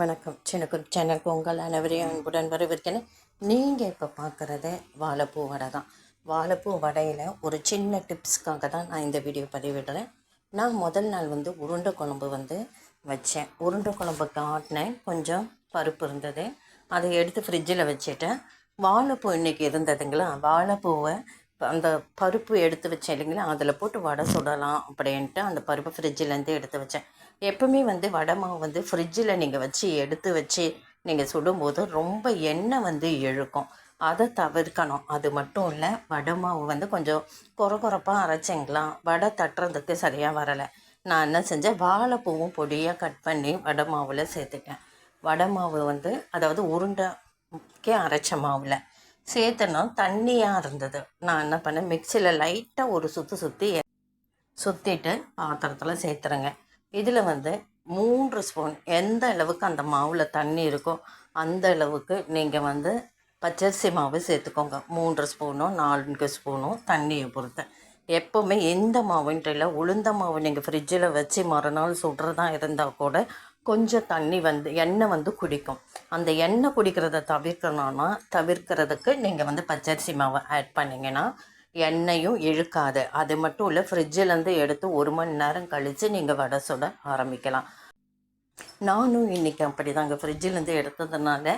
வணக்கம். சின்னக்குரு சேனலுக்கு உங்கள் அனைவரையும் அன்புடன் வரவேற்கிறேன். நீங்கள் இப்போ பார்க்குறது வாழைப்பூ வடை தான். வாழைப்பூ வடையில் ஒரு சின்ன டிப்ஸ்க்காக தான் நான் இந்த வீடியோ பதிவிடுறேன். நான் முதல் நாள் வந்து உருண்டை குழம்பு வந்து வச்சேன். உருண்டை குழம்புக்கு ஆட்டினேன் கொஞ்சம் பருப்பு இருந்தது. அதை எடுத்து ஃப்ரிட்ஜில் வச்சுட்டேன். வாழைப்பூ இன்றைக்கி இருந்ததுங்களா? வாழைப்பூவை அந்த பருப்பு எடுத்து வச்சேன் இல்லைங்களா அதில் போட்டு வடை சுடலாம் அப்படின்ட்டு அந்த பருப்பு ஃப்ரிட்ஜிலேருந்து எடுத்து வச்சேன். எப்பவுமே வந்து வடை மாவு வந்து ஃப்ரிட்ஜில் நீங்கள் வச்சு எடுத்து வச்சு நீங்கள் சுடும்போது ரொம்ப எண்ணெய் வந்து இழுக்கும். அதை தவிர்க்கணும். அது மட்டும் இல்லை வடை மாவு வந்து கொஞ்சம் குறை குறைப்பாக அரைச்சிங்களா வடை தட்டுறதுக்கு சரியாக வரலை. நான் என்ன செஞ்சேன் வாழைப்பூவும் பொடியாக கட் பண்ணி வடை மாவில் சேர்த்துட்டேன். வடை மாவு வந்து அதாவது உருண்டைக்கே அரைச்ச மாவில். சேர்த்தனா தண்ணியாக இருந்தது. நான் என்ன பண்ணேன்? மிக்சியில் லைட்டாக ஒரு சுற்றி சுற்றி சுற்றிட்டு பாத்திரத்தில் சேர்த்துறேங்க. இதில் வந்து மூன்று ஸ்பூன் எந்த அளவுக்கு அந்த மாவில் தண்ணி இருக்கோ அந்த அளவுக்கு நீங்கள் வந்து பச்சரிசி மாவு சேர்த்துக்கோங்க. மூன்று ஸ்பூனோ நான்கு ஸ்பூனும் தண்ணியை பொறுத்து. எப்போவுமே எந்த மாவுன்ட்டு இல்லை உளுந்த மாவு நீங்கள் ஃப்ரிட்ஜில் வச்சு மறுநாள் சுடுறதா இருந்தால் கூட கொஞ்சம் தண்ணி வந்து எண்ணெய் வந்து குடிக்கும். அந்த எண்ணெய் குடிக்கிறத தவிர்க்கணும்னா தவிர்க்கிறதுக்கு நீங்கள் வந்து பச்சரிசி மாவை ஆட் பண்ணிங்கன்னா எண்ணெயும் இழுக்காது. அது மட்டும் இல்லை ஃப்ரிட்ஜிலேருந்து எடுத்து ஒரு மணி நேரம் கழித்து நீங்கள் வடை சுட ஆரம்பிக்கலாம். நானும் இன்றைக்கி அப்படி தாங்க ஃப்ரிட்ஜிலேருந்து எடுத்ததுனால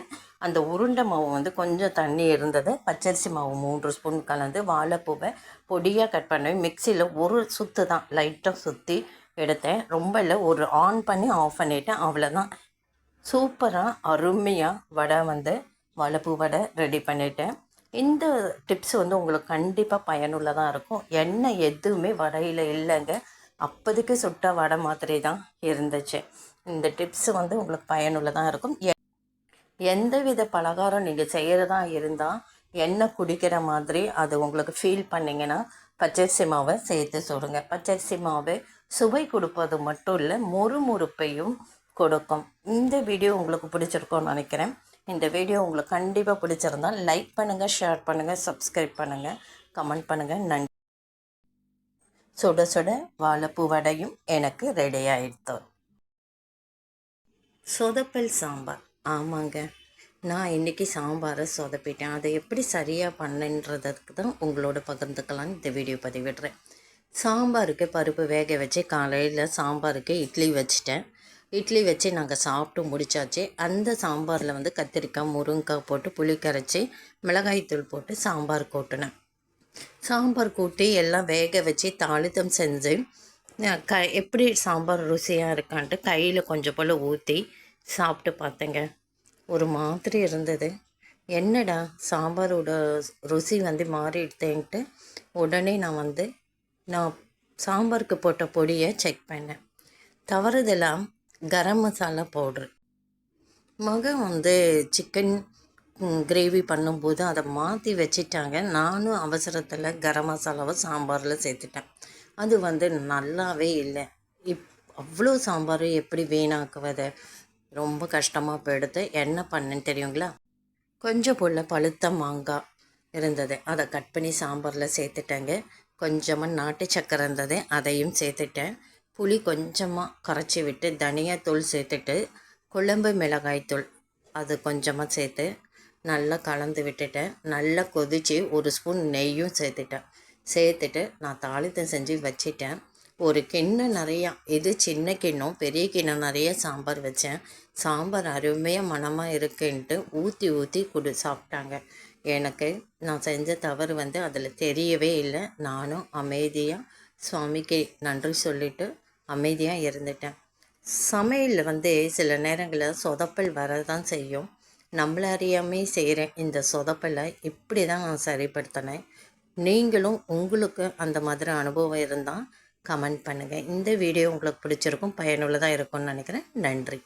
அந்த உருண்டை மாவு வந்து கொஞ்சம் தண்ணி இருந்தது. பச்சரிசி மாவு மூன்று ஸ்பூன் கலந்து வாழைப்பூவை பொடியாக கட் பண்ணி மிக்சியில் ஒரு சுற்று தான் லைட்டாக சுற்றி எடுத்தேன். ரொம்ப இல்லை ஒரு ஆன் பண்ணி ஆஃப் பண்ணிவிட்டேன் அவ்வளோதான் சூப்பராக அருமையாக வடை வந்து வளப்பு வடை ரெடி பண்ணிட்டேன். இந்த டிப்ஸ் வந்து உங்களுக்கு கண்டிப்பாக பயனுள்ளதாக இருக்கும். எண்ணெய் எதுவுமே வடையில் இல்லைங்க. அப்போதைக்கு சுட்ட வடை மாதிரி தான் இருந்துச்சு. இந்த டிப்ஸ் வந்து உங்களுக்கு பயனுள்ளதாக இருக்கும். எந்த வித பலகாரம் நீங்கள் செய்கிறதா இருந்தால் எண்ணெய் குடிக்கிற மாதிரி அது உங்களுக்கு ஃபீல் பண்ணிங்கன்னா பச்சரிசி மாவை சேர்த்து சுடுங்க. பச்சரிசி மாவு சுவை கொடுப்பது மட்டும் இல்லை முறுமுறுப்பையும் கொடுக்கும். இந்த வீடியோ உங்களுக்கு பிடிச்சிருக்கோன்னு நினைக்கிறேன். இந்த வீடியோ உங்களுக்கு கண்டிப்பாக பிடிச்சிருந்தால் லைக் பண்ணுங்கள் ஷேர் பண்ணுங்கள் சப்ஸ்கிரைப் பண்ணுங்கள் கமெண்ட் பண்ணுங்கள் நன்றி. சுட சுட வாழைப்பூ வடையும் எனக்கு ரெடி ஆயிடுத்து. சொதப்பல் சாம்பார். ஆமாங்க. நான் இன்றைக்கி சாம்பாரை சொதப்பிட்டேன். அதை எப்படி சரியாக பண்ணுன்றதுக்கு தான் உங்களோட பகிர்ந்துக்கலான்னு இந்த வீடியோ பதிவிடுறேன். சாம்பாருக்கு பருப்பு வேக வச்சு காலையில் சாம்பாருக்கு இட்லி வச்சுட்டேன். இட்லி வச்சு நாங்கள் சாப்பிட்டு முடித்தாச்சு அந்த சாம்பாரில் வந்து கத்திரிக்காய் முருங்கைக்காய் போட்டு புளி கரைச்சி மிளகாய்த்தூள் போட்டு சாம்பார் கூட்டினேன். சாம்பார் கூட்டி எல்லாம் வேக வச்சு தாளித்தம் செஞ்சு க எப்படி சாம்பார் ருசியாக இருக்கான்ட்டு கையில் கொஞ்சம் போல் ஊற்றி சாப்பிட்டு பார்த்தேங்க. ஒரு மாதிரி இருந்தது. என்னடா சாம்பாரோட ருசி வந்து மாறிடுதேன்ட்டு உடனே நான் வந்து நான் சாம்பாருக்கு போட்ட பொடியை செக் பண்ணேன். தவறுதெல்லாம் கரம் மசாலா பவுட்ரு மகன் வந்து சிக்கன் கிரேவி பண்ணும்போது அதை மாற்றி வச்சிட்டாங்க. நானும் அவசரத்தில் கரம் மசாலாவை சாம்பாரில் சேர்த்துட்டேன். அது வந்து நல்லாவே இல்லை. இப் அவ்வளோ சாம்பார் எப்படி வீணாக்குவது? ரொம்ப கஷ்டமாக போயிடுது. என்ன பண்ணேன்னு தெரியுங்களா? கொஞ்சம் போல் பழுத்த மாங்காய் இருந்தது. அதை கட் பண்ணி சாம்பாரில் சேர்த்துட்டேங்க. கொஞ்சமாக நாட்டு சக்கரை இருந்தது. அதையும் சேர்த்துட்டேன். புளி கொஞ்சமாக கரைச்சி விட்டு தனியாத்தூள் சேர்த்துட்டு குழம்பு மிளகாய்த்தூள் அது கொஞ்சமாக சேர்த்து நல்லா கலந்து விட்டுட்டேன். நல்லா கொதித்து ஒரு ஸ்பூன் நெய்யும் சேர்த்துட்டேன். சேர்த்துட்டு நான் தாளித்தம் செஞ்சு வச்சிட்டேன். ஒரு கிண்ணம் நிறையா இது சின்ன கிண்ணம் பெரிய கிண்ணம் நிறைய சாம்பார் வச்சேன். சாம்பார் அருமையாக மனமாக இருக்குன்ட்டு ஊற்றி ஊற்றி கொடு சாப்பிட்டாங்க. எனக்கு நான் செஞ்ச தவறு வந்து அதில் தெரியவே இல்லை. நானும் அமைதியாக சுவாமிக்கு நன்றி சொல்லிவிட்டு அமைதியாக இருந்துட்டேன். சமையலில் வந்து சில நேரங்களில் சொதப்பல் வரதான் செய்யும். நம்மள அறியாமே செய்கிறேன் இந்த சொதப்பலை இப்படி தான் நான் சரிப்படுத்தினேன். நீங்களும் உங்களுக்கு அந்த மாதிரி அனுபவம் இருந்தால் கமெண்ட் பண்ணுங்கள் இந்த வீடியோ உங்களுக்கு பிடிச்சிருக்கும் பயனுள்ளதாக இருக்கும்னு நினைக்கிறேன். நன்றி.